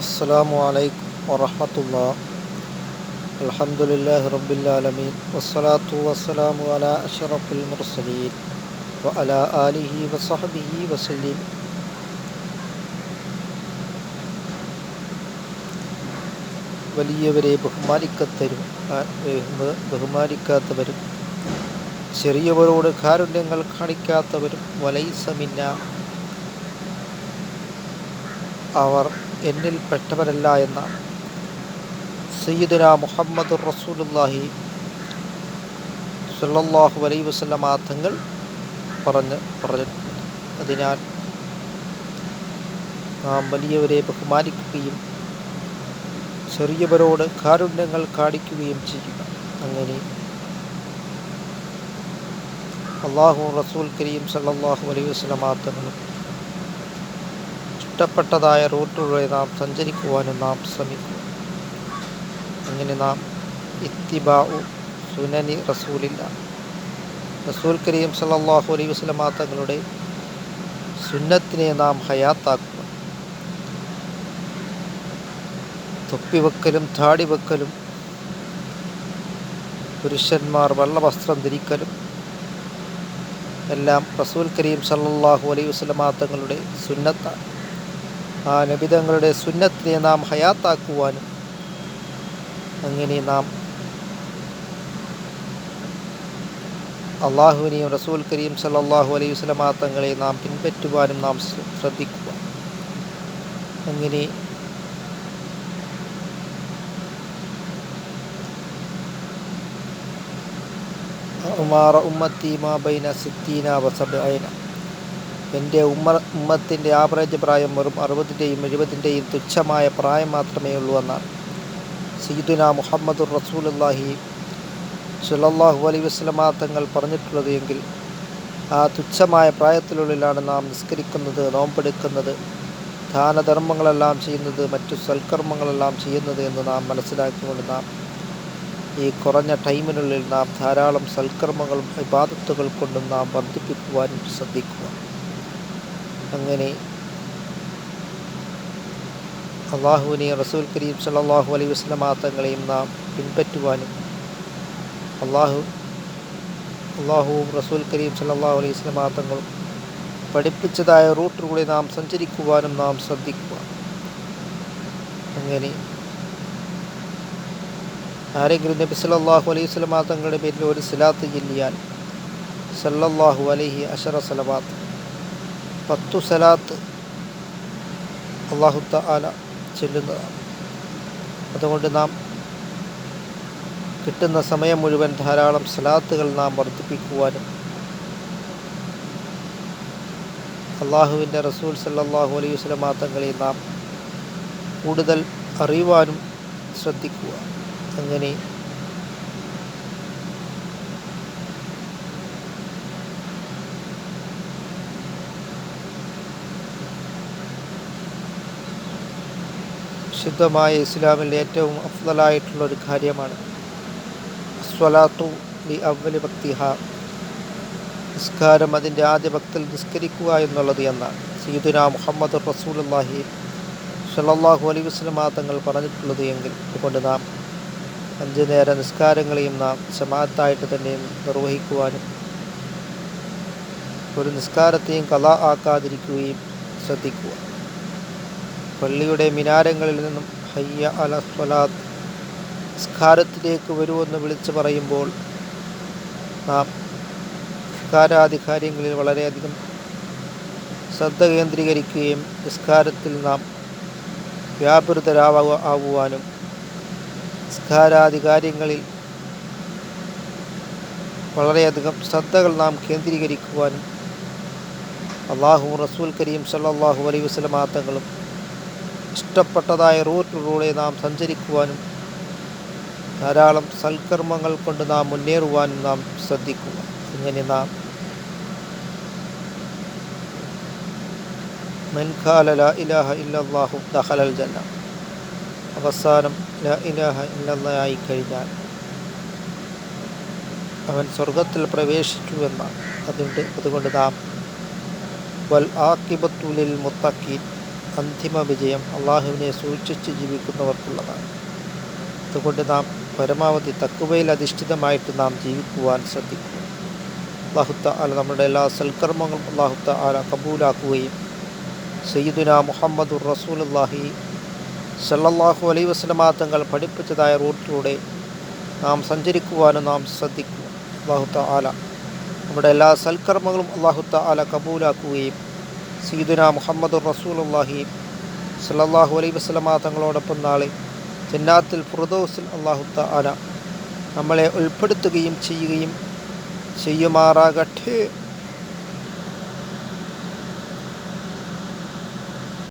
അസ്സാം വലൈക്കും വറഹമത്തുള്ള. അലഹമുല്ലാഹി റബുലാലമീൻ വസ്സലാത്തു വസ്സലാമു അല അഷറഫുൽ മുർസലീൻ. വ അല ആലിഹി വസഹബിഹി വസലീം വലിയവരെ ബഹുമാനിക്കത്തരും ബഹുമാനിക്കാത്തവരും ചെറിയവരോട് കാരുണ്യങ്ങൾ കാണിക്കാത്തവരും വലൈസമിന്ന അവർ എന്നിൽ പെട്ടവരല്ല എന്നാണ് സയ്യിദുന മുഹമ്മദ് റസൂലുല്ലാഹി സല്ലല്ലാഹു അലൈഹി വസല്ലമ തങ്ങൾ പറഞ്ഞ് പറഞ്ഞിട്ടുണ്ട്. അതിനാൽ നാം വലിയവരെ ബഹുമാനിക്കുകയും ചെറിയവരോട് കാരുണ്യങ്ങൾ കാണിക്കുകയും ചെയ്യുക. അങ്ങനെ അള്ളാഹു റസൂൽ കരീം സല്ലാഹു അലൈഹി വസല്ലമ തങ്ങളും ഇഷ്ടപ്പെട്ടതായ റൂട്ടിലൂടെ നാം സഞ്ചരിക്കുവാനും നാം ശ്രമിക്കും. അങ്ങനെ നാം ഇത്തിബാഉ സുനനി റസൂലില്ല. റസൂൽ കരീം സല്ലല്ലാഹു അലൈഹി വസല്ലമ തങ്ങളുടെ സുന്നത്തിനെ നാം ഹയാത്താക്കുക തൊപ്പി വെക്കലും താടി വെക്കലും പുരുഷന്മാർ വെള്ള വസ്ത്രം ധരിക്കലും എല്ലാം റസൂൽ കരീം സല്ലല്ലാഹു അലൈഹി വസല്ലമ തങ്ങളുടെ സുന്നത്താണ്. ആ നബിതങ്ങളുടെ സുന്നത്തിനെ നാം ഹയാത്താക്കുവാനും അങ്ങനെ നാം അള്ളാഹുവിനെയും റസൂൽ കരീം സല്ലല്ലാഹു അലൈഹി വസല്ലമ തങ്ങളെ നാം പിൻപറ്റുവാനും നാം ശ്രദ്ധിക്കുക അങ്ങനെ ഉമാറ ഉമ്മത്തി മാ ബൈന സിത്തീന വസബൈന എന്റെ ഉമ്മ ഉമ്മത്തിന്റെ ആവറേജ് പ്രായം വെറും അറുപതിന്റെയും എഴുപതിന്റെയും തുച്ഛമായ പ്രായം മാത്രമേ ഉള്ളൂ എന്നാണ്. സീദുന മുഹമ്മദ് റസൂലല്ലാഹി സുലല്ലാഹു അലൈ വസ്ലമാ തങ്ങൾ പറഞ്ഞിട്ടുള്ളത് എങ്കിൽ ആ തുച്ഛമായ പ്രായത്തിനുള്ളിലാണ് നാം നിസ്കരിക്കുന്നത് നോമ്പെടുക്കുന്നത് ദാനധർമ്മങ്ങളെല്ലാം ചെയ്യുന്നത് മറ്റു സൽക്കർമ്മങ്ങളെല്ലാം ചെയ്യുന്നത് എന്ന് നാം മനസ്സിലാക്കിക്കൊണ്ട് നാം ഈ കുറഞ്ഞ ടൈമിനുള്ളിൽ നാം ധാരാളം സൽക്കർമ്മങ്ങളും വിവാദത്തുകൾ കൊണ്ടും നാം വർദ്ധിപ്പിക്കുവാനും ശ്രദ്ധിക്കുക. അങ്ങനെ അള്ളാഹുവിനെയും റസൂൽ കരീം സല്ലാഹു അലൈഹി വസ്ലമാ തങ്ങളെയും നാം പിൻപറ്റുവാനും അള്ളാഹു അള്ളാഹുവും റസൂൽ കരീം സല്ലാഹു അലൈഹി വസ്ലമാ തങ്ങളും പഠിപ്പിച്ചതായ റൂട്ടിലൂടെ നാം സഞ്ചരിക്കുവാനും നാം ശ്രദ്ധിക്കുക അങ്ങനെ ആരെങ്കിലും നബി സല്ലാഹു അലൈഹി വസ്ലമാ തങ്ങളുടെ പേരിൽ ഒരു സിലാത്ത് ചൊല്ലിയാൽ സല്ലല്ലാഹു അലൈഹി അഷറ സലവാത്ത് പത്തു സലാത്ത് അള്ളാഹുത്ത ആല ചെല്ലുന്നതാണ്. അതുകൊണ്ട് നാം കിട്ടുന്ന സമയം മുഴുവൻ ധാരാളം സലാത്തുകൾ നാം വർദ്ധിപ്പിക്കുവാനും അള്ളാഹുവിന്റെ റസൂൽ സല്ലാഹു അലൈഹി വസ്ലമാ തങ്ങളെ നാം കൂടുതൽ അറിയുവാനും ശ്രദ്ധിക്കുക. അങ്ങനെ ശുദ്ധമായ ഇസ്ലാമിൽ ഏറ്റവും അഫ്ദലായിട്ടുള്ള ഒരു കാര്യമാണ്. സ്വലാത്തു ലി അവലി ഭക്തിഹ. നിസ്കാരം അതിന്റെ ആദ്യ ഭക്തിൽ നിസ്കരിക്കുക എന്നുള്ളത് എന്നാണ്. സീദുന മുഹമ്മദ് റസൂലുല്ലാഹി സല്ലാഹു അലൈഹി വസ്ലമാ തങ്ങൾ പറഞ്ഞിട്ടുള്ളത് എങ്കിൽ അതുകൊണ്ട് നാം അഞ്ച് നേര നിസ്കാരങ്ങളെയും നാം ജമാഅത്തായിട്ട് തന്നെ നിർവഹിക്കുവാനും ഒരു നിസ്കാരത്തെയും കല ആക്കാതിരിക്കുകയും ശ്രദ്ധിക്കുക. പള്ളിയുടെ മിനാരങ്ങളിൽ നിന്നും ഹയ്യ അല സ്വലാത്ത് സ്കാരത്തിലേക്ക് വരുമെന്ന് വിളിച്ചു പറയുമ്പോൾ നാം നിസ്കാരാദി കാര്യങ്ങളിൽ വളരെയധികം ശ്രദ്ധ കേന്ദ്രീകരിക്കുകയും നിസ്കാരത്തിൽ നാം വ്യാപൃതരാവുക ആവുവാനും നിസ്കാരാദി കാര്യങ്ങളിൽ വളരെയധികം ശ്രദ്ധകൾ നാം കേന്ദ്രീകരിക്കുവാനും അള്ളാഹു റസൂൽ കരീം സല്ലാഹു അലൈഹി വസ്ലമാത്തങ്ങളും ഇഷ്ടപ്പെട്ടതായ റൂട്ടിലൂടെ നാം സഞ്ചരിക്കുവാനും ധാരാളം സൽക്കർമ്മങ്ങൾ കൊണ്ട് നാം മുന്നേറുവാനും നാം ശ്രദ്ധിക്കുക. ഇങ്ങനെ നാം ഇലാഹ ജന്ന. അവസാനം ഇലാഹ അവൻ സ്വർഗത്തിൽ പ്രവേശിച്ചു എന്നാണ്. അതുകൊണ്ട് അതുകൊണ്ട് നാം വൽ മുത്തക്കീൻ അന്തിമ വിജയം അള്ളാഹുവിനെ സൂക്ഷിച്ച് ജീവിക്കുന്നവർക്കുള്ളതാണ്. അതുകൊണ്ട് നാം പരമാവധി തക്കുവയിൽ അധിഷ്ഠിതമായിട്ട് നാം ജീവിക്കുവാൻ ശ്രദ്ധിക്കുക. അള്ളാഹുത്ത ആല നമ്മുടെ എല്ലാ സൽക്കർമ്മങ്ങളും അള്ളാഹുത്ത ആല കബൂലാക്കുകയും സയ്യിദുന മുഹമ്മദുർ റസൂലുല്ലാഹി സല്ലല്ലാഹു അലൈ വസ്ലമാ തങ്ങൾ പഠിപ്പിച്ചതായ റൂട്ടിലൂടെ നാം സഞ്ചരിക്കുവാനും നാം ശ്രദ്ധിക്കുക. അള്ളാഹുത്ത ആല നമ്മുടെ എല്ലാ സൽക്കർമ്മങ്ങളും അള്ളാഹുത്ത ആല കബൂലാക്കുകയും സീദുന മുഹമ്മദ് റസൂലുല്ലാഹി സലാഹു അലൈ വസ്ലമാ തങ്ങളോടൊപ്പം നാളെ ജന്നാത്തിൽ ഫുറുദോസിൽ അള്ളാഹുത്ത ആല നമ്മളെ ഉൾപ്പെടുത്തുകയും ചെയ്യുകയും ചെയ്യുമാറാകട്ടെ.